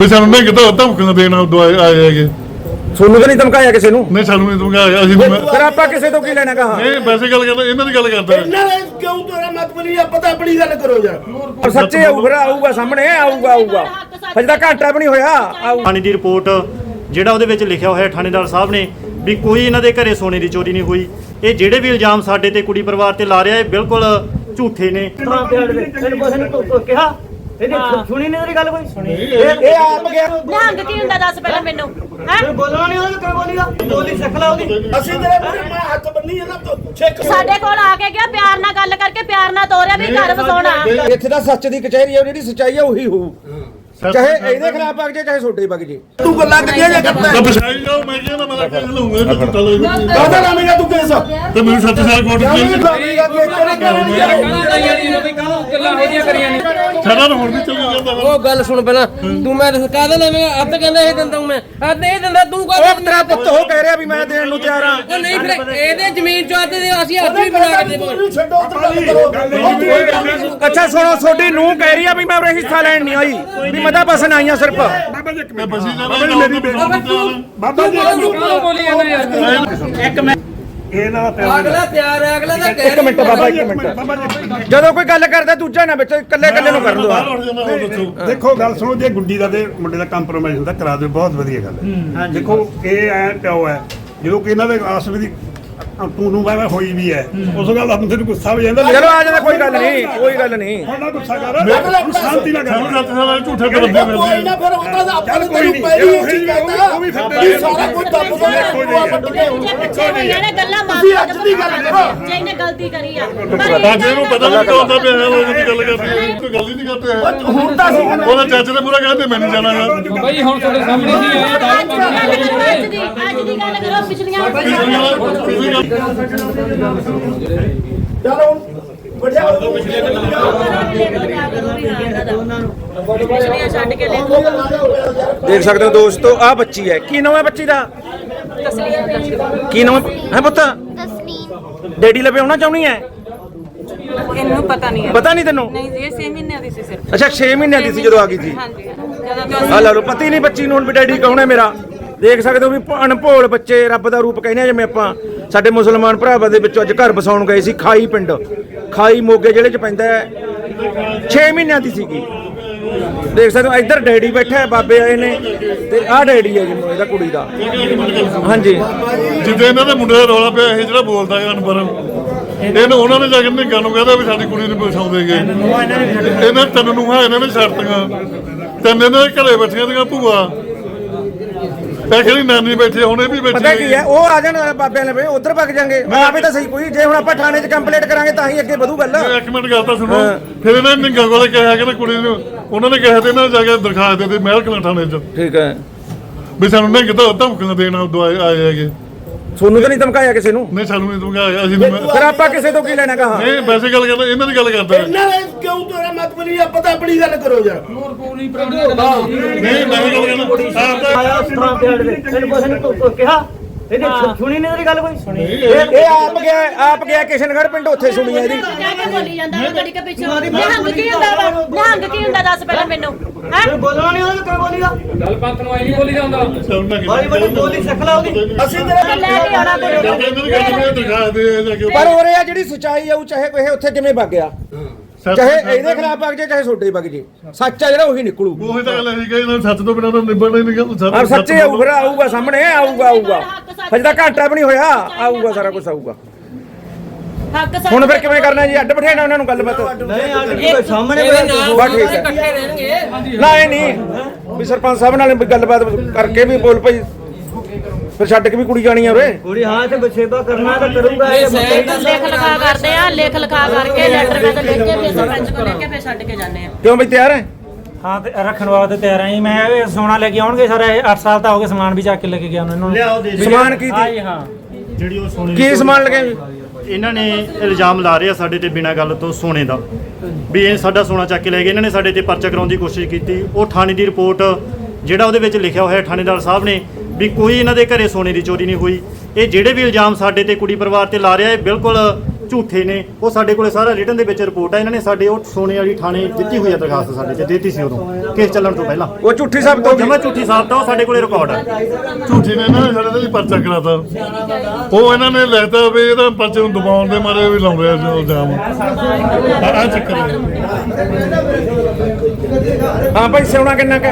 ਵੀ ਸਾਨੂੰ ਨਹੀਂ ਕਿਤਾ ਧਮਕੀਆਂ ਦੇਣ ਦਵਾਏ ਆਏ ਹੈਗੇ। ਤੁਹਾਨੂੰ ਤਾਂ ਨਹੀਂ ਧਮਕਾਇਆ ਕਿਸੇ ਨੂੰ? ਨਹੀਂ ਸਾਨੂੰ ਨਹੀਂ ਧਮਕਾਇਆ। ਅਸੀਂ ਨਹੀਂ ਫਿਰ ਆਪਾਂ ਕਿਸੇ ਤੋਂ ਕੀ ਲੈਣਾ ਕਹਾ? ਨਹੀਂ ਵੈਸੇ ਗੱਲ ਕਰਦਾ ਇਹਨਾਂ ਦੀ ਗੱਲ ਕਰਦਾ। ਇਹਨਾਂ ਨੇ ਕਿਉਂ ਤੋਰਾ ਮਤ ਬਣੀ ਆਪਾਂ ਤਾਂ ਆਪਣੀ ਗੱਲ ਕਰੋ ਯਾਰ। ਪਰ ਸੱਚੇ ਆਊ ਫਿਰ ਆਊਗਾ ਸਾਹਮਣੇ ਆਊਗਾ ਆਊਗਾ। ਹਜੇ ਤਾਂ ਘੰਟਾ ਵੀ ਨਹੀਂ ਹੋਇਆ ਆਊ। ਥਾਣੇ ਦੀ ਰਿਪੋਰਟ ਜਿਹੜਾ ਉਹਦੇ ਵਿੱਚ ਲਿਖਿਆ ਹੋਇਆ ਥਾਣੇਦਾਰ ਸਾਹਿਬ ਨੇ ਵੀ ਕੋਈ ਇਹਨਾਂ ਦੇ ਘਰੇ ਸੋਨੇ ਦੀ ਚੋਰੀ ਨਹੀਂ ਹੋਈ। ਇਹ ਜਿਹੜੇ ਵੀ ਇਲਜ਼ਾਮ ਸਾਡੇ ਤੇ ਕੁੜੀ ਪਰਿਵਾਰ ਤੇ ਲਾ ਰਿਹਾ ਇਹ ਬਿਲਕੁਲ ਝੂਠੇ ਨੇ। ਕਿਹਾ? ਇਹਨੇ ਸੁਣੀ ਨਹੀਂ ਤੇਰੀ ਗੱਲ ਕੋਈ? ਸੁਣੀ ਇਹ ਆਪ ਗਿਆ। ਨਿਹੰਗ ਕੀ ਹੁੰਦਾ ਦੱਸ ਪਹਿਲਾਂ ਮੈਨੂੰ। ਹੈ? ਬੋਲਣਾ ਨਹੀਂ ਉਹਨੇ ਕਿਉਂ ਬੋਲੀਗਾ ਬੋਲੀ ਸਿੱਖ ਲਾ ਉਹਦੀ। ਅਸੀਂ ਤੇਰੇ ਮੂਹਰੇ ਮੈਂ ਹੱਥ ਬੰਨੀ ਇਹਨਾਂ ਤੋਂ ਛੇਕ ਸਾਡੇ ਕੋਲ ਆ ਕੇ ਗਿਆ ਪਿਆਰ ਨਾਲ ਗੱਲ ਕਰਕੇ ਪਿਆਰ ਨਾਲ ਤੋਰਿਆ ਵੀ ਘਰ ਵਸਾਉਣਾ। ਇੱਥੇ ਤਾਂ ਸੱਚ ਦੀ ਕਚਹਿਰੀ ਹੈ ਜਿਹੜੀ ਸਚਾਈ ਹੈ ਉਹੀ ਹੋਊ। ਚਾਹੇ ਇਹਦੇ ਖਿਲਾਫ ਵਗ ਜੇ ਚਾਹੇ ਛੋਟੇ ਵਗ ਜੇ ਤੂੰ ਗੱਲਾਂ ਕਿਹੜੀਆਂ ਜਾਂ ਕਰਦਾ ਤਾਂ ਪਛਾਈ ਜਾਓ ਮੈਂ ਕਿਹਾ ਨਾ ਮੈਂ ਕੇਸ ਲਊਂਗਾ ਤੇ ਚਿੱਟਾ ਲੈ ਕਾਹਦਾ ਨਾਮੇਗਾ ਤੂੰ ਕੇਸ ਤੇ ਮੈਨੂੰ ਸੱਤ ਸਾਲ ਕੋਰਟ ਚ ਤਾਂ ਹੁਣ ਵੀ ਚੱਲੀ ਜਾਂਦਾ ਵਾ। ਉਹ ਗੱਲ ਸੁਣ ਪਹਿਲਾਂ ਤੂੰ ਮੈਂ ਕਾਹਦਾ ਮੈਂ ਅੱਧ ਕਹਿੰਦਾ ਇਹ ਦਿੰਦਾ ਮੈਂ। ਅੱਧ ਇਹ ਦਿੰਦਾ ਤੂੰ ਕਾਹਦਾ ਉਹ ਤੇਰਾ ਪੁੱਤ ਉਹ ਕਹਿ ਰਿਹਾ ਵੀ ਮੈਂ ਦੇਣ ਨੂੰ ਤਿਆਰ ਆ ਉਹ ਨਹੀਂ ਫਿਰ ਇਹਦੇ ਜ਼ਮੀਨ ਚੋਂ ਅੱਧ ਦੇ ਅਸੀਂ ਅੱਧ ਵੀ ਬਣਾ ਕੇ ਦੇਵਾਂਗੇ। ਛੱਡੋ ਅੱਛਾ ਸੁਣੋ ਤੁਹਾਡੀ ਨੂੰ ਕਹਿ ਰਹੀ ਆ ਵੀ ਮੈਂ ਉਰੇ ਹਿੱਸਾ ਲੈਣ ਨਹੀਂ ਆਈ ਵੀ ਮੈਂ ਤਾਂ ਬਸਣ ਆਈ ਆ ਸਿਰਫ ਮੈਂ ਬਸੀ ਜਾਣਾ ਮੇਰੀ ਬੇਟੀ ਬਾਬਾ ਜੀ ਬੋਲੀ ਜਾਂਦਾ ਯਾਰ। ਅਗਲਾ ਤਿਆਰ ਹੈ ਅਗਲਾ ਤਾਂ ਕਹਿ ਇੱਕ ਮਿੰਟ। ਬਾਬਾ ਇੱਕ ਮਿੰਟ। ਜਦੋਂ ਕੋਈ ਗੱਲ ਕਰਦਾ ਦੂਜਾ ਨਾ ਵਿੱਚ ਇਕੱਲੇ ਇਕੱਲੇ ਨੂੰ ਕਰ ਆ। ਦੇਖੋ ਗੱਲ ਸੁਣੋ ਜੇ ਗੁੱਡੀ ਦਾ ਤੇ ਮੁੰਡੇ ਦਾ ਕੰਪਰੋਮਾਈਜ਼ ਹੁੰਦਾ ਕਰਾ ਦਿਓ ਬਹੁਤ ਵਧੀਆ ਗੱਲ ਹੈ। ਦੇਖੋ ਇਹ ਐ ਪਿਓ ਹੈ ਜਦੋਂ ਕਿ ਇਹਨਾਂ ਦੇ ਆਸ ਵਿੱਚ ਤੂੰ ਨੂੰ ਮੈਂ ਹੋਈ ਵੀ ਹੈ ਉਸ ਗੱਲ ਦਾ ਬੰਦੇ ਨੂੰ ਗੁੱਸਾ ਵੀ ਜਾਂਦਾ ਚਲੋ ਆ ਜਾਂਦਾ ਕੋਈ ਗੱਲ ਨਹੀਂ ਕੋਈ ਗੱਲ ਨਹੀਂ। ਹੁਣ ਨਾ ਗੁੱਸਾ ਕਰ। ਸ਼ਾਂਤੀ ਨਾਲ ਸਾਨੂੰ ਕਰ। ਸੱਤ ਸਾਲ ਝੂਠੇ ਤੇ ਬੰਦੇ ਕੋਈ ਮਿਲਦੇ ਨਾ ਫਿਰ ਉਹਦਾ ਤਾਂ ਆਪਾਂ ਚੱਲ ਨੇ ਕੋਈ ਤੈਨੂੰ ਨਹੀਂ, ਪਹਿਲੀ ਉਹ ਹੀ ਵੀ- ਕਹਿੰਦਾ ਉਹ ਵੀ ਫਿਰ ਵੀ ਸਾਰਾ ਕੁਝ ਦੱਬ ਦੋ। ਜੇ ਪਿੱਛੇ ਹੋਈਆਂ ਨੇ ਗੱਲਾਂ ਮਾਰ ਤੁਸੀਂ ਅੱਜ ਦੀ ਗੱਲ ਕਰੋ। ਜੇ ਇਹਨੇ ਗਲਤੀ ਕਰੀ ਆ। ਅੱਜ ਇਹਨੂੰ ਪਤਾ ਨਹੀਂ ਕੌਣ ਦਾ ਪਿਆ ਹੈ ਉਹ ਦੀ ਗੱਲ ਕਰਦੀ ਹੈ ਕੋਈ ਗੱਲ ਹੀ ਨਹੀਂ ਕਰਦੇ ਹੈ ਹੁਣ ਤਾਂ ਸੀ ਉਹਦਾ ਚਾਚੇ ਦੇ ਪੂਰਾ ਕਹਿੰਦੇ ਮੈਂ ਨਹੀਂ ਜਾਣਾ ਯਾਰ ਬਈ ਹੁਣ ਤੁਹਾਡੇ ਸਾਹਮਣੇ ਹੀ ਹੈ ਅੱਜ ਦੀ ਪਿਛਲੀਆਂ ਛੱਡ ਕੇ ਲੈ ਲਓ ਦੇਖ ਸਕਦੇ ਹੋ ਦੋਸਤੋ ਆ ਬੱਚੀ ਹੈ। ਕੀ ਨਾਮ ਹੈ ਬੱਚੀ ਦਾ? ਕੀ ਨਾਮ ਹੈ ਪੁੱਤ? ਤਸਲੀਮ ਡੈਡੀ ਲਵੇ ਆਉਣਾ ਚਾਹੁੰਦੀ ਹੈ? ਇਹਨੂੰ ਪਤਾ ਨਹੀਂ ਹੈ। ਪਤਾ ਨਹੀਂ ਤੈਨੂੰ? ਨਹੀਂ ਜੀ ਇਹ 6 ਮਹੀਨਿਆਂ ਦੀ ਸੀ ਸਿਰਫ। ਅੱਛਾ 6 ਮਹੀਨਿਆਂ ਦੀ ਸੀ ਜਦੋਂ ਆ ਗਈ ਸੀ। ਹਾਂਜੀ। ਜਦੋਂ ਆ ਲੈ ਲਓ ਪਤੀ ਨਹੀਂ ਬੱਚੀ ਨੂੰ ਹੁਣ ਵੀ ਡੈਡੀ ਕੌਣ ਹੈ ਮੇਰਾ? ਦੇਖ ਸਕਦੇ ਹੋ ਵੀ ਅਣਭੋਲ ਬੱਚੇ ਰੱਬ ਦਾ ਰੂਪ ਕਹਿੰਦੇ ਆ ਜਿਵੇਂ ਆਪਾਂ ਸਾਡੇ ਮੁਸਲਮਾਨ ਭਰਾਵਾਂ ਦੇ ਵਿੱਚੋਂ ਅੱਜ ਘਰ ਵਸਾਉਣ ਗਏ ਸੀ ਖਾਈ ਪਿੰਡ। ਖਾਈ ਮੋਗੇ ਜਿਹੜੇ ਚ ਪੈਂਦਾ ਹੈ। 6 ਮਹੀਨਿਆਂ ਦੀ ਸੀਗੀ। ਦੇਖ ਸਕਦੇ ਹੋ ਇੱਧਰ ਡੈਡੀ ਬੈਠਾ ਹੈ ਬਾਬੇ ਆਏ ਨੇ ਤੇ ਆਹ ਡੈਡੀ ਹੈ ਜਿਹਨੂੰ ਇਹਦਾ ਕੁੜੀ ਦਾ। ਹਾਂਜੀ। ਜਿੱਦੇ ਇਹਨਾਂ ਦੇ ਮੁੰਡੇ ਦਾ ਰੌਲਾ ਪਿਆ ਇਹ ਜਿਹੜਾ ਬੋਲਦਾ ਹੈ ਅਨਪਰ ਇਹਨੂੰ ਉਹਨਾਂ ਨੇ ਜਾ ਕੇ ਨਿੱਗਾ ਨੂੰ ਕਹਿੰਦਾ ਵੀ ਸਾਡੀ ਕੁੜੀ ਨੂੰ ਬਸਾਉਂਦੇਗੇ ਇਹਨਾਂ ਤਿੰਨ ਨੂੰ ਇਹਨਾਂ ਨੇ ਛੱਡਤੀਆਂ ਤਿੰਨ ਇਹਨਾਂ ਦੇ ਘਰੇ ਬੈਠੀਆਂ ਦੀਆਂ ਭੂਆ। ਕਿਹੜੀ ਨਾਨੀ ਬੈਠੀ ਹੁਣ ਵੀ ਬੈਠੀ ਪਤਾ ਕੀ ਹੈ ਉਹ ਆ ਜਾਣ ਬਾਬਿਆਂ ਨੇ ਉਧਰ ਭੱਜ ਜਾਾਂਗੇ। ਮੈਂ ਆਪੇ ਤਾਂ ਸਹੀ ਕੋਈ ਜੇ ਹੁਣ ਆਪਾਂ ਥਾਣੇ 'ਚ ਕੰਪਲੇਂਟ ਕਰਾਂਗੇ ਤਾਂ ਹੀ ਅੱਗੇ ਵਧੂ ਗੱਲ। ਇੱਕ ਮਿੰਟ ਗੱਲ ਤਾਂ ਸੁਣੋ। ਫਿਰ ਇਹਨਾਂ ਨੇ ਨਿੱਗਾ ਕੋਲੇ ਕਿਹਾ ਕਿ ਕੁੜੀ ਨੂੰ ਉਹਨਾਂ ਨੇ ਕਿਹਾ ਤੇ ਇਹਨਾਂ ਨੇ ਜਾ ਕੇ ਦਰਖਾਸਤ ਦੇ ਦਿੱਤੀ ਮਹਿਲ ਕਲਾਂ ਥਾਣੇ 'ਚ। ਠੀਕ ਹੈ। ਵੀ ਸਾਨੂੰ ਨਹੀਂ ਕਿਤਾ ਧਮਕੀਆਂ ਦੇਣ ਦਵਾਏ ਆਏ ਹੈਗੇ। ਤੁਹਾਨੂੰ ਤਾਂ ਨਹੀਂ ਧਮਕਾਇਆ ਕਿਸੇ ਨੂੰ? ਨਹੀਂ ਸਾਨੂੰ ਨਹੀਂ ਧਮਕਾਇਆ ਅਸੀਂ ਨਹੀਂ ਫਿਰ ਆਪਾਂ ਕਿਸੇ ਤੋਂ ਕੀ ਲੈਣਾ ਕਹਾ? ਨਹੀਂ ਵੈਸੇ ਗੱਲ ਕਰਦਾ ਇਹਨਾਂ ਦੀ ਗੱਲ ਕਰਦਾ। ਇਹਨਾਂ ਨੇ ਕਿਉਂ ਤੋਰਾ ਮਤ ਬਣੀ ਆਪਾਂ ਤਾਂ ਆਪਣੀ ਗੱਲ ਕਰੋ ਯਾਰ ਨਹੀਂ ਮੈਂ ਗੱਲ ਕਰਦਾ। ਆਪ ਤਾਂ ਆਇਆ ਉਸ ਤਰ੍ਹਾਂ ਪਿਆਰ ਦੇ ਇਹਨੂੰ ਕੁਛ ਨਹੀਂ ਕਿਹਾ? ਇਹਨੇ ਸੁਣੀ ਨਹੀਂ ਤੇਰੀ ਗੱਲ ਕੋਈ ਸੁਣੀ ਇਹ ਇਹ ਆਪ ਗਿਆ ਆਪ ਗਿਆ ਕਿਸ਼ਨਗੜ੍ਹ ਪਿੰਡ ਉੱਥੇ ਸੁਣੀ ਹੈ ਇਹਦੀ ਕਹਿ ਕੇ ਬੋਲੀ ਜਾਂਦਾ ਉਹ ਘੜੀ ਕੇ ਪਿੱਛੋਂ ਨਿਹੰਗ ਕੀ ਹੁੰਦਾ ਵਾ ਨਿਹੰਗ ਕੀ ਹੁੰਦਾ ਦੱਸ ਪਹਿਲਾਂ ਮੈਨੂੰ ਹੈ ਬੋਲਣਾ ਨਹੀਂ ਉਹਨੇ ਕਿਉਂ ਬੋਲੀਗਾ ਗੱਲ ਪੰਤ ਨੂੰ ਆਈ ਨਹੀਂ ਬੋਲੀ ਜਾਂਦਾ ਬਾਈ ਬਾਈ ਬੋਲੀ ਸਿੱਖ ਲਾ ਉਹਦੀ ਅਸੀਂ ਤੇਰੇ ਲੈ ਕੇ ਆਉਣਾ ਕੁੜੀ ਇਹਨਾਂ ਨੇ ਕਹਿੰਦੇ ਦਿਖਾ ਦੇ ਜਾ ਕੇ ਪਰ ਹੋ ਰਿਹਾ ਜਿਹੜੀ ਸਚਾਈ ਆਉ ਚਾਹੇ ਕੋਈ ਉੱਥੇ ਕਿਵੇਂ ਵਗ ਗਿਆ ਚਾਹੇ ਇਹਦੇ ਖਿਲਾਫ ਵਗ ਜੇ ਚਾਹੇ ਛੋਟੇ ਵਗ ਜੇ ਸੱਚ ਆ ਜਿਹੜਾ ਉਹੀ ਨਿਕਲੂ। ਉਹ ਤਾਂ ਗੱਲ ਕਹੀ ਨਾ ਸੱਚ ਤੋਂ ਬਿਨਾਂ ਤਾਂ ਨਿਬੜਨਾ ਹੀ ਨਹੀਂ ਗੱਲ ਆ ਸੱਚੇ ਆਊ ਫਿਰ ਆਊਗਾ ਸਾਹਮਣੇ ਆਊਗਾ ਆਊਗਾ। ਹਜੇ ਤਾਂ ਘੰਟਾ ਵੀ ਨਹੀਂ ਹੋਇਆ ਆਊਗਾ ਸਾਰਾ ਕੁਝ ਆਊਗਾ। ਹੱਕ ਹੁਣ ਫਿਰ ਕਿਵੇਂ ਕਰਨਾ ਜੀ? ਅੱਡ ਬਿਠਾਣਾ ਉਹਨਾਂ ਨੂੰ ਗੱਲਬਾਤ। ਨਹੀਂ ਸਾਹਮਣੇ ਇਹਦੇ ਨਾਲ ਬਸ ਠੀਕ ਹੈ। ਇਕੱਠੇ ਰਹਿਣਗੇ। ਨਾ ਇਹ ਨਹੀਂ। ਵੀ ਸਰਪੰਚ ਸਾਹਿਬ ਨਾਲ ਗੱਲਬਾਤ ਕਰਕੇ ਵੀ ਬੋਲ ਭਾਈ ਫਿਰ ਛੱਡ ਕੇ ਵੀ ਕੁੜੀ ਜਾਣੀ ਆ ਉਰੇ? ਕੁੜੀ ਹਾਂ ਤੇ ਬਸੇਬਾ ਕਰਨਾ ਤਾਂ ਕਰੂਗਾ ਇਹ ਲਿਖ ਲਿਖਾ ਕਰਦੇ ਆ ਲਿਖ ਲਿਖਾ ਕਰਕੇ ਲੈਟਰ ਮੈਂ ਤਾਂ ਲਿਖ ਕੇ ਵੀ ਸਰਪੰਚ ਕੋਲ ਲਿਖ ਕੇ ਫਿਰ ਛੱਡ ਕੇ ਜਾਂਦੇ ਆ। ਕਿਉਂ ਬਈ ਤਿਆਰ ਹੈ ਹਾਂ ਤੇ ਰੱਖਣ ਵਾਸਤੇ ਤਿਆਰ ਆਂ ਜੀ। ਮੈਂ ਇਹ ਸੋਨਾ ਲੈ ਕੇ ਆਉਣਗੇ ਸਰ 8 ਸਾਲ ਤਾਂ ਹੋ ਗਏ ਸਮਾਨ ਵੀ ਚੱਕ ਕੇ ਲੈ ਕੇ ਗਿਆ ਉਹਨਾਂ ਨੂੰ। ਲਿਆਓ ਦੇ ਸਮਾਨ ਕੀ ਹਾਂ ਹਾਂ। ਜਿਹੜੀ ਉਹ ਸੋਨੇ ਕੀ ਸਮਾਨ ਲਗੇ? ਇਹਨਾਂ ਨੇ ਇਲਜ਼ਾਮ ਲਾ ਰਹੇ ਆ ਸਾਡੇ ਤੇ ਬਿਨਾਂ ਗੱਲ ਤੋਂ ਸੋਨੇ ਦਾ। ਵੀ ਇਹ ਸਾਡਾ ਸੋਨਾ ਚੱਕ ਕੇ ਲੈ ਗਏ। ਇਹਨਾਂ ਨੇ ਸਾਡੇ ਤੇ ਪਰਚਾ ਕਰਾਉਣ ਦੀ ਕੋਸ਼ਿਸ਼ ਕੀਤੀ। ਉਹ ਥਾਣੇ ਦੀ ਰਿਪੋਰਟ ਜਿਹੜਾ ਉਹਦੇ ਵਿੱਚ ਲਿਖਿਆ ਹੋਇਆ ਥਾਣੇਦਾਰ ਸਾਹਿਬ ਨੇ ਵੀ ਕੋਈ ਇਹਨਾਂ ਦੇ ਘਰੇ ਸੋਨੇ ਦੀ ਚੋਰੀ ਨਹੀਂ ਹੋਈ। ਇਹ ਜਿਹੜੇ ਵੀ ਇਲਜ਼ਾਮ ਸਾਡੇ ਤੇ ਕੁੜੀ ਪਰਿਵਾਰ ਤੇ ਲਾ ਰਿਹਾ ਇਹ ਬਿਲਕੁਲ ਝੂਠੇ ਨੇ। ਉਹ ਸਾਡੇ ਕੋਲੇ ਸਾਰਾ ਰਿਟਨ ਦੇ ਵਿੱਚ ਰਿਪੋਰਟ ਆ। ਇਹਨਾਂ ਨੇ ਸਾਡੇ ਉਹ ਸੋਨੇ ਵਾਲੀ ਥਾਣੇ ਦਿੱਤੀ ਹੋਈ ਆ ਦਰਖਾਸਤ ਸਾਡੇ ਤੇ ਦਿੱਤੀ ਸੀ ਉਦੋਂ ਕੇਸ ਚੱਲਣ ਤੋਂ ਪਹਿਲਾਂ। ਉਹ ਝੂਠੀ ਸਾਬਤ ਹੋ ਜਮਾ ਝੂਠੀ ਸਾਬਤ ਆ ਉਹ ਸਾਡੇ ਕੋਲੇ ਰਿਕਾਰਡ ਆ। ਝੂਠੀ ਨੇ ਇਹਨਾਂ ਨੇ ਸਾਡੇ ਤੇ ਪਰਚਾ ਕਰਾਤਾ। ਉਹ ਇਹਨਾਂ ਨੇ ਲਿਖਤਾ ਵੀ ਇਹਦਾ ਪਰਚੇ ਨੂੰ ਦਬਾਉਣ ਦੇ ਮਾਰੇ ਵੀ ਲਾਉਂਦੇ ਆ ਇਲਜ਼ਾਮ। ਆ ਚੱਕਰ ਹੈ ਭਾਈ ਸੋਨਾ ਕਿੰਨਾ ਕੁ?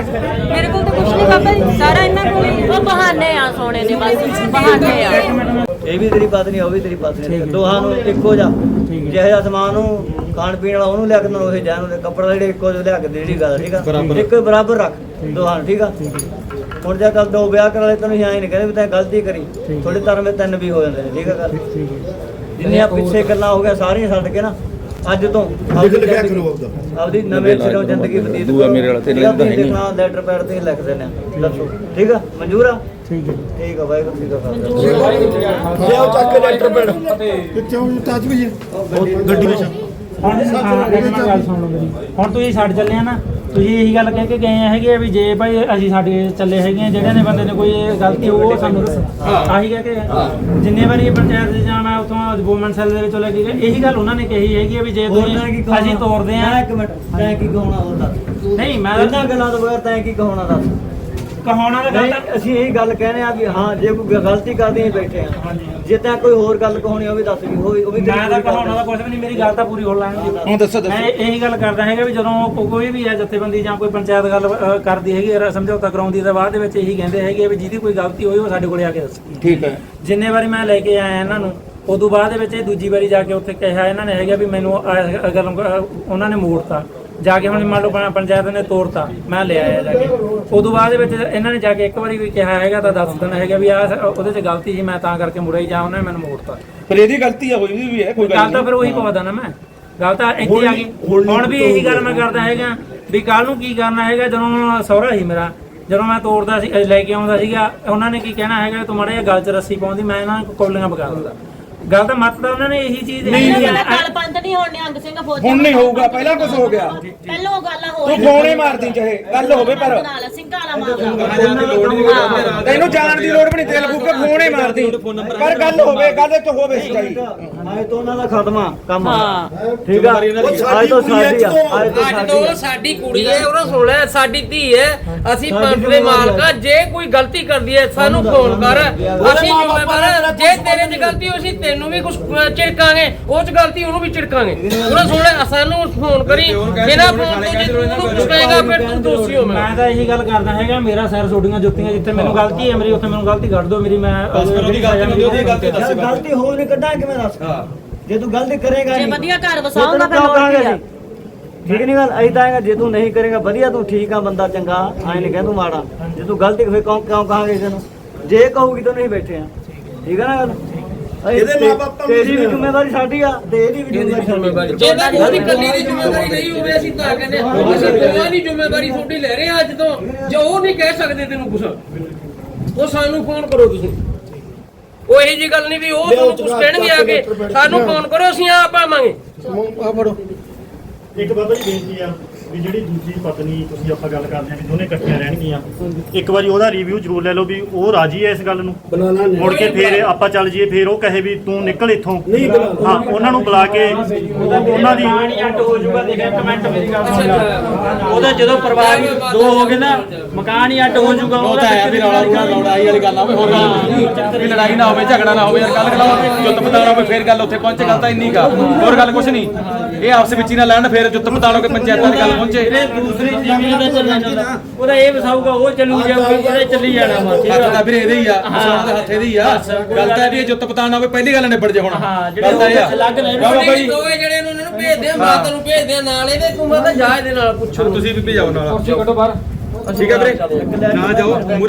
ਮੇਰੇ ਕੋਲ ਤਾਂ ਕੁਝ ਨਹੀਂ ਬਾਬਾ ਜੀ ਸਾਰਾ ਇਹਨਾਂ ਕੋਲ ਹੀ। ਉਹ ਬਹਾਨੇ ਆ ਸੋਨੇ ਦੇ ਬਸ ਬਹਾਨੇ ਆ। ਇਹ ਵੀ ਤੇਰੀ ਪਤਨੀ ਉਹ ਵੀ ਤੇਰੀ ਪਤਨੀ ਦੋਹਾਂ ਨੂੰ ਇੱਕੋ ਜਿਹਾ। ਜਿਹੋ ਜਿਹਾ ਸਮਾਨ ਨੂੰ ਖਾਣ ਪੀਣ ਵਾਲਾ ਉਹਨੂੰ ਲਿਆ ਕੇ ਦੇਣਾ ਉਹ ਜਾਨ ਉਹਦੇ ਕੱਪੜਾ ਜਿਹੜੇ ਇੱਕੋ ਜਿਹਾ ਲਿਆ ਕੇ ਦੇ ਜਿਹੜੀ ਗੱਲ ਠੀਕ ਆ? ਇੱਕੋ ਬਰਾਬਰ ਰੱਖ ਦੋਹਾਂ ਨੂੰ ਠੀਕ ਆ? ਹੁਣ ਜੇ ਕੱਲ ਦੋ ਵਿਆਹ ਕਰਾ ਲੈ ਤੈਨੂੰ ਐਂ ਨਹੀਂ ਕਹਿੰਦੇ ਵੀ ਤੈਂ ਗਲਤੀ ਕਰੀ। ਥੋੜੇ ਧਰਮ ਤਿੰਨ ਵੀ ਹੋ ਜਾਂਦੇ ਨੇ ਠੀਕ ਆ ਗੱਲ? ਜਿੰਨੀਆਂ ਪਿੱਛੇ ਗੱਲਾਂ ਹੋ ਗਿਆ ਸਾਰੀਆਂ ਛੱਡ ਕੇ ਨਾ ਅੱਜ ਤੋਂ ਲਿਖ ਲਿਖਿਆ ਕਰੋ ਆਪਦਾ। ਆਪਦੀ ਨਵੇਂ ਸਿਰੋਂ ਜ਼ਿੰਦਗੀ ਬਤੀਤ ਦੂਆ ਮੇਰੇ ਵਾਲਾ ਤਾਂ ਹੈ ਤੁਸੀਂ ਨਹੀਂ। ਲਿਖਣਾ ਲੈਟਰ ਪੈਡ ਤੇ ਲਿਖ ਦਿੰਦੇ ਆ ਦੱਸੋ। ਠੀਕ ਆ? ਮਨਜ਼ੂਰ ਆ? ਠੀਕ ਹੈ। ਠੀਕ ਆ ਵਾਹਿਗੁਰੂ ਜੀ ਕਾ ਖਾਲਸਾ। ਲਿਆਓ ਚੱਕ ਲੈਟਰ ਪੈਡ ਕਿੱਥੇ ਹੋ ਤਾਜ ਵੀ ਹੈ। ਗੱਡੀ ਵਿੱਚ ਹੁਣ ਹਾਂ ਇੱਕ ਮਿੰਟ ਗੱਲ ਸੁਣ ਮੇਰੀ। ਹੁਣ ਤੁਸੀਂ ਛੱਡ ਚੱਲੇ ਆ ਨਾ ਤੁਸੀਂ ਇਹੀ ਗੱਲ ਕਹਿ ਕੇ ਗਏ ਹੈਗੇ ਆ ਵੀ ਜੇ ਭਾਈ ਅਸੀਂ ਸਾਡੇ ਚੱਲੇ ਹੈਗੇ ਆ ਜਿਹੜੇ ਨੇ ਬੰਦੇ ਨੇ ਕੋਈ ਗਲਤੀ ਉਹ ਸਾਨੂੰ ਦੱਸੋ। ਆਹੀ ਕਹਿ ਕੇ ਜਿੰਨੇ ਵਾਰੀ ਪੰਚਾਇਤ ਦੇ ਜਾਣਾ ਉਥੋਂ ਵੂਮਨ ਸੈੱਲ ਦੇ ਵਿੱਚੋਂ ਲੈ ਕੇ ਗਏ ਇਹੀ ਗੱਲ ਉਹਨਾਂ ਨੇ ਕਹੀ ਹੈਗੀ ਆ ਵੀ ਜੇ ਹੋਰ ਤੁਸੀਂ ਕਹਾਉਣਾ? ਅਸੀਂ ਤੋਰਦੇ ਆ। ਮੈਂ ਇੱਕ ਮਿੰਟ ਤੈਂ ਕੀ ਕਹਾਉਣਾ ਹੋਰ ਦੱਸ ਨਹੀਂ ਮੈਂ ਇਹਨਾਂ ਗੱਲਾਂ ਤੋਂ ਬਗੈਰ ਤੈਂ ਕੀ ਕਹਾਉਣਾ ਦੱਸ? ਕਹਾਉਣਾ ਦਾ ਗੱਲ ਨਹੀਂ ਅਸੀਂ ਇਹੀ ਗੱਲ ਕਹਿੰਦੇ ਆ ਵੀ ਹਾਂ ਜੇ ਕੋਈ ਗਲਤੀ ਕਰਦੇ ਹੀ ਬੈਠੇ ਆ ਜੇ ਤੈਂ ਕੋਈ ਹੋਰ ਗੱਲ ਕਹਾਉਣੀ ਉਹ ਵੀ ਦੱਸ ਵੀ ਹੋਈ ਉਹ ਵੀ ਮੈਂ ਤਾਂ ਕਹਾਉਣਾ ਦਾ ਕੁਝ ਵੀ ਨਹੀਂ ਮੇਰੀ ਗੱਲ ਤਾਂ ਪੂਰੀ ਹੋ ਲੈਣੀ ਹੁਣ ਦੱਸੋ ਮੈਂ ਇਹੀ ਗੱਲ ਕਰਦਾ ਹੈਗਾ ਵੀ ਜਦੋਂ ਕੋ- ਕੋਈ ਵੀ ਹੈ ਜਥੇਬੰਦੀ ਜਾਂ ਕੋਈ ਪੰਚਾਇਤ ਗੱਲ ਅ, ਕਰਦੀ ਹੈਗੀ ਹੈ, ਸਮਝੌਤਾ ਕਰਾਉਂਦੀ ਤਾਂ ਬਾਅਦ ਦੇ ਵਿੱਚ ਇਹੀ ਕਹਿੰਦੇ ਹੈਗੇ ਆ ਵੀ ਜਿਹਦੀ ਕੋਈ ਗਲਤੀ ਹੋਈ ਉਹ ਸਾਡੇ ਕੋਲੇ ਆ ਕੇ ਦੱਸੇ। ਠੀਕ ਹੈ। ਜਿੰਨੇ ਵਾਰੀ ਮੈਂ ਲੈ ਕੇ ਆਇਆ ਇਹਨਾਂ ਨੂੰ ਉਦੋਂ ਬਾਅਦ ਦੇ ਵਿੱਚ ਇਹ ਦੂਜੀ ਵਾਰੀ ਜਾ ਕੇ ਉੱਥੇ ਕਿਹਾ ਇਹਨਾਂ ਨੇ ਹੈਗਾ ਵੀ ਮੈਨੂੰ ਆ- ਉਹਨਾਂ ਨੇ ਮੋੜਤਾ। ਜਾ ਕੇ ਹੁਣ ਮੰਨ ਲਓ ਪੰ- ਪੰਚਾਇਤ ਨੇ ਤੋੜਤਾ ਮੈਂ ਲੈ ਆਇਆ ਜਾ ਕੇ। ਉਦੋਂ ਬਾਅਦ ਵਿੱਚ ਇਹਨਾਂ ਨੇ ਜਾ ਕੇ ਇੱਕ ਵਾਰੀ ਵੀ ਕਿਹਾ ਹੈਗਾ ਤਾਂ ਦੱਸ ਦੇਣਾ ਹੈਗਾ ਵੀ ਆ ਉਹਦੇ 'ਚ ਗਲਤੀ ਸੀ ਮੈਂ ਤਾਂ ਕਰਕੇ ਮੁੜਿਆ ਹੀ ਜਾਂ ਉਹਨੇ ਮੈਨੂੰ ਮੋੜਤਾ। ਪਰ ਇਹਦੀ ਗਲਤੀ ਆ ਹੋਈ ਵੀ ਹੈ ਕੋਈ ਗੱਲ ਤਾਂ ਫਿਰ ਉਹੀ ਪਵਾਦਾ ਨਾ ਮੈਂ। ਗੱਲ ਤਾਂ ਇੱਥੇ ਆ ਗਈ। ਹੁਣ ਵੀ ਇਹੀ ਗੱਲ ਮੈਂ ਕਰਦਾ ਹੈਗਾ ਵੀ ਕੱਲ ਨੂੰ ਕੀ ਕਰਨਾ ਹੈਗਾ ਜਦੋਂ ਸਹੁਰਾ ਸੀ ਮੇਰਾ ਜਦੋਂ ਮੈਂ ਤੋੜਦਾ ਸੀ ਲੈ ਕੇ ਆਉਂਦਾ ਸੀਗਾ ਉਹਨਾਂ ਨੇ ਕੀ ਕਹਿਣਾ ਹੈਗਾ ਤੂੰ ਮਾੜਾ ਜਿਹਾ ਗਲ 'ਚ ਰੱਸੀ ਪਾਉਂਦੀ ਮੈਂ ਇਹਨਾਂ ਨੂੰ ਕੋਲੀਆਂ ਪਕਾ ਦਿੰਦਾ। ਗੱਲ ਤਾਂ ਮੱਤ ਤਾਂ ਉਹਨਾਂ ਨੇ ਇਹੀ ਚੀਜ਼ ਨਹੀਂ, ਇਹੀ ਨਹੀਂ, ਗੱਲ- ਗੱਲ ਪੰਤ ਨਹੀਂ ਹੋਣ ਨਿਹੰਗ ਸਿੰਘ ਫੌਜੀ ਹੁਣ ਨਹੀਂ ਹੋਊਗਾ ਪਹਿਲਾਂ ਕੁਝ ਹੋ ਗਿਆ। ਪਹਿਲਾਂ ਉਹ ਗੱਲ ਹੋ ਤੂੰ ਫੋਨੇ ਮਾਰਦੀ ਚਾਹੇ ਗੱਲ ਹੋਵੇ ਪਰ। ਨਾਲ ਸਿੰਘਾਂ ਵਾਲਾ ਮਾਮਲਾ ਤੈਨੂੰ ਜਾਣ ਦੀ ਲੋੜ ਵੀ ਨਹੀਂ ਤੇਲ ਫੂਕੇ ਫੋਨੇ ਮਾਰਦੀ। ਪਰ ਗੱਲ ਹੋਵੇ ਗੱਲ ਇੱਥੇ ਹੋਵੇ ਸਚਾਈ। ਅੱਜ ਤੋਂ ਉਹਨਾਂ ਦਾ ਖਤਮਾ ਕੰਮ। ਹਾਂ। ਠੀਕ ਆ? ਅੱਜ ਤੋਂ ਕੁੜੀ ਸਾਡੀ ਆ ਅੱਜ ਤੋਂ- ਸਾਡੀ ਤੋਂ ਆ ਸਾਡੀ ਕੁੜੀ ਹੈ ਉਹਨਾਂ ਸੁਣ ਲੈ ਸਾਡੀ ਧੀ ਹੈ ਅਸੀਂ ਪੰਜ ਦੇ ਮਾਲਕ ਹਾਂ ਜੇ ਕੋਈ ਗਲਤੀ ਕਰਦੀ ਹੈ ਸਾਨੂੰ ਫੋਨ ਕਰ। ਅਸੀਂ ਜ਼ਿੰਮੇਵਾਰ ਹਾਂ। ਜੇ ਤੇਰੇ 'ਚ ਗਲਤੀ ਹੋਈ ਸੀ ਤੈਨੂੰ ਵੀ ਕੁਝ ਝਿੜਕਾਂਗੇ ਉਹ 'ਚ ਗਲਤੀ ਉਹਨੂੰ ਵੀ ਝਿੜਕਾਂਗੇ। ਉਹਨਾਂ ਸੁਣ ਲੈ ਸਾਨੂੰ ਫੋਨ ਕਰੀ ਬਿਨਾਂ ਫੋਨ ਤੋਂ ਜੇ ਤੂੰ ਕੁਝ ਕਹੇਗਾ ਫਿਰ ਤੂੰ ਦੋਸ਼ੀ ਹੋਵੇਂਗਾ ਮੈਂ ਤਾਂ ਇਹੀ ਗੱਲ ਕਰਦਾ ਹੈਗਾ ਮੇਰਾ ਸਿਰ ਛੋਡੀਆਂ ਜੁੱਤੀਆਂ ਜਿੱਥੇ ਮੈਨੂੰ ਗਲਤੀ ਹੈ ਮੇਰੀ ਉੱਥੇ ਮੈਨੂੰ ਗਲਤੀ ਕੱਢ ਦਿਓ ਮੇਰੀ ਮੈਂ ਉਹਦੀ ਗਲਤੀ ਉਹਦੀ ਗਲਤੀ ਯਾਰ ਗਲਤੀ ਹੋ ਨਹੀਂ ਕੱਢਾਂ ਕਿਵੇਂ ਦੱਸ? ਜੇ ਤੂੰ ਗਲਤੀ ਕਰੇਗਾ ਜੇ ਨਹੀਂ ਵਧੀਆ ਘਰ ਫਿਰ ਵਸਾਉਂਗਾ ਤੈਨੂੰ ਫਿਰ ਲੋੜ ਕੀ ਆ? ਠੀਕ ਨਹੀਂ ਗੱਲ ਤਾਂ ਆਏਗਾ ਜੇ ਤੂੰ ਨਹੀਂ ਕਰੇਗਾ ਵਧੀਆ ਤੂੰ ਠੀਕ ਆ ਬੰਦਾ ਚੰਗਾ ਐਂ ਨਹੀਂ ਕਹਿ ਤੂੰ ਮਾੜਾ। ਜੇ ਤੂੰ ਗਲਤੀ ਫੇ ਕਿਉਂ ਕਿਉਂ ਕਹਾਂਗੇ ਤੈਨੂੰ ਜੇ ਕਹੂਗੀ ਤਾਂ ਨਹੀਂ ਬੈਠੇ ਆ। ਠੀਕ ਆ ਨਾ ਗੱਲ? ਇਹਦੇ ਤੇਰੀ ਵੀ ਜ਼ਿੰਮੇਵਾਰੀ ਸਾਡੀ ਆ ਤੇ ਇਹਦੀ ਵੀ ਜ਼ਿੰਮੇਵਾਰੀ ਜੇ ਤਾਂ ਉਹਦੀ ਕੱਲੀ ਦੀ ਜ਼ਿੰਮੇਵਾਰੀ ਨਹੀਂ ਹੋਵੇ ਅਸੀਂ ਤਾਂ ਕਹਿੰਦੇ ਹਾਂ, ਅਸੀਂ ਦੋਵਾਂ ਦੀ ਜ਼ਿੰਮੇਵਾਰੀ ਤੁਹਾਡੀ ਲੈ ਰਹੇ ਅੱਜ ਤੋਂ। ਜੇ ਉਹ ਨਹੀਂ ਕਹਿ ਸਕਦੇ ਤੈਨੂੰ ਕੁਝ ਉਹ ਸਾਨੂੰ ਫੋਨ ਕਰੋ ਤੁਸੀਂ। ਉਹ ਇਹੀ ਜੀ ਗੱਲ ਨਹੀਂ ਵੀ ਉਹ ਤੁਹਾਨੂੰ ਕਹਿਣਗੇ ਆ ਕੇ। ਸਾਨੂੰ ਫੋਨ ਕਰੋ ਅਸੀਂ ਆਪ ਆਵਾਂਗੇ। ਆ ਫੜੋ। ਇੱਕ ਬਾਬਾ ਜੀ ਬੇਨਤੀ ਆ ਵੀ ਜਿਹੜੀ ਦੂਜੀ ਪਤਨੀ ਤੁਸੀਂ ਆਪਾਂ ਗੱਲ ਕਰਦੇ ਆ ਵੀ ਦੋਨੇ ਇਕੱਠੀਆਂ ਰਹਿਣਗੀਆਂ ਇੱਕ ਵਾਰੀ ਉਹਦਾ ਰਿਵਿਊ ਜ਼ਰੂਰ ਲੈ ਲਓ ਵੀ ਉਹ ਰਾਜੀ ਹੈ ਇਸ ਗੱਲ ਨੂੰ। ਮੁੜ ਕੇ ਫੇਰ ਆਪਾਂ ਚੱਲ ਜੀਏ ਫੇਰ ਉਹ ਕਹੇ ਵੀ ਤੂੰ ਨਿਕਲ ਇੱਥੋਂ। ਨਹੀਂ ਹਾਂ ਉਹਨਾਂ ਨੂੰ ਬੁਲਾ ਕੇ ਉਹਨਾਂ ਦੀ ਮਕਾਨ ਹੀ ਅੱਡ ਹੋ ਜਾਊਗਾ ਦੇਖ ਇੱਕ ਮਿੰਟ ਮੇਰੀ ਗੱਲ ਸੁਣ। ਉਹਦਾ ਜਦੋਂ ਪਰਿਵਾਰ ਦੋ ਹੋ ਗਏ ਨਾ ਮਕਾਨ ਹੀ ਅੱਡ ਹੋ ਜਾਊਗਾ ਉਹ ਤਾਂ ਹੈ ਵੀ ਰੌਲਾ ਰੌਲਾ ਲੜਾਈ ਵਾਲੀ ਗੱਲ ਆਵੇ ਹੋਰ ਵੀ ਲੜਾਈ ਨਾ ਹੋਵੇ ਝਗੜਾ ਨਾ ਹੋਵੇ ਯਾਰ ਗੱਲ ਕਲਾਓ ਜੁੱਤ ਪਤਾਣਾ ਹੋਵੇ ਫੇਰ ਗੱਲ ਉੱਥੇ ਪਹੁੰਚੇ ਗੱਲ ਤਾਂ ਇੰਨੀ ਕਾ ਹੋਰ ਗੱਲ ਕੁਛ ਨਹੀਂ। ਇਹ ਆਪਸ ਵਿੱਚ ਹੀ ਨਾ ਲੈਣ ਫੇਰ ਜੁੱਤ ਪਤਾਣੋ ਕੇ ਪੰਚਾਇਤਾਂ ਦੀ ਗੱਲ ਪਹੁੰਚੇ। ਇਹ ਦੂਸਰੀ ਜ਼ਮੀਨ ਦਾ ਚੱਲਣਾ ਚਾਹੁੰਦਾ। ਉਹਦਾ ਇਹ ਵਸਾਊਗਾ ਉਹ ਚੱਲੂ ਜਾਊਗਾ ਉਹਦੇ ਚੱਲੀ ਜਾਣਾ ਵਾ ਠੀਕ ਹੱਥ ਆ ਦਾ ਵੀਰੇ ਇਹਦੇ ਹੀ ਆ ਮੁਸਲਮਾਨ ਦੇ ਹੱਥ ਇਹਦੇ ਹੀ ਆ। ਗੱਲ ਤਾਂ ਇਹ ਵੀ ਇਹ ਜੁੱਤ ਪਤਾਣਾ ਹੋਵੇ ਪਹਿਲੀ ਗੱਲ ਨਿਬੜ ਜੇ ਹੁਣ। ਹਾਂ, ਜਿਹੜੇ ਗੱਲ ਤਾਂ ਇਹ ਆ। ਅਲੱਗ ਨੇ। ਬਾਬਾ ਬਾਈ। ਦੋਵੇਂ ਜਿਹੜੇ ਨੂੰ ਉਹਨਾਂ ਨੂੰ ਭੇਜਦੇ ਆ ਮਾਤਾ ਨੂੰ ਭੇਜਦੇ ਆ ਨਾਲ ਇਹਦੇ ਤੂੰ ਮੈਂ ਤਾਂ ਜਾ ਇਹਦੇ ਨਾਲ ਪੁੱਛੋ। ਤੁਸੀਂ ਵੀ ਭਜਾਓ ਨਾਲ। ਠੀਕ ਹੈ ਵੀਰੇ। ਨਾ ਜਾਓ ਮੂਹਰੇ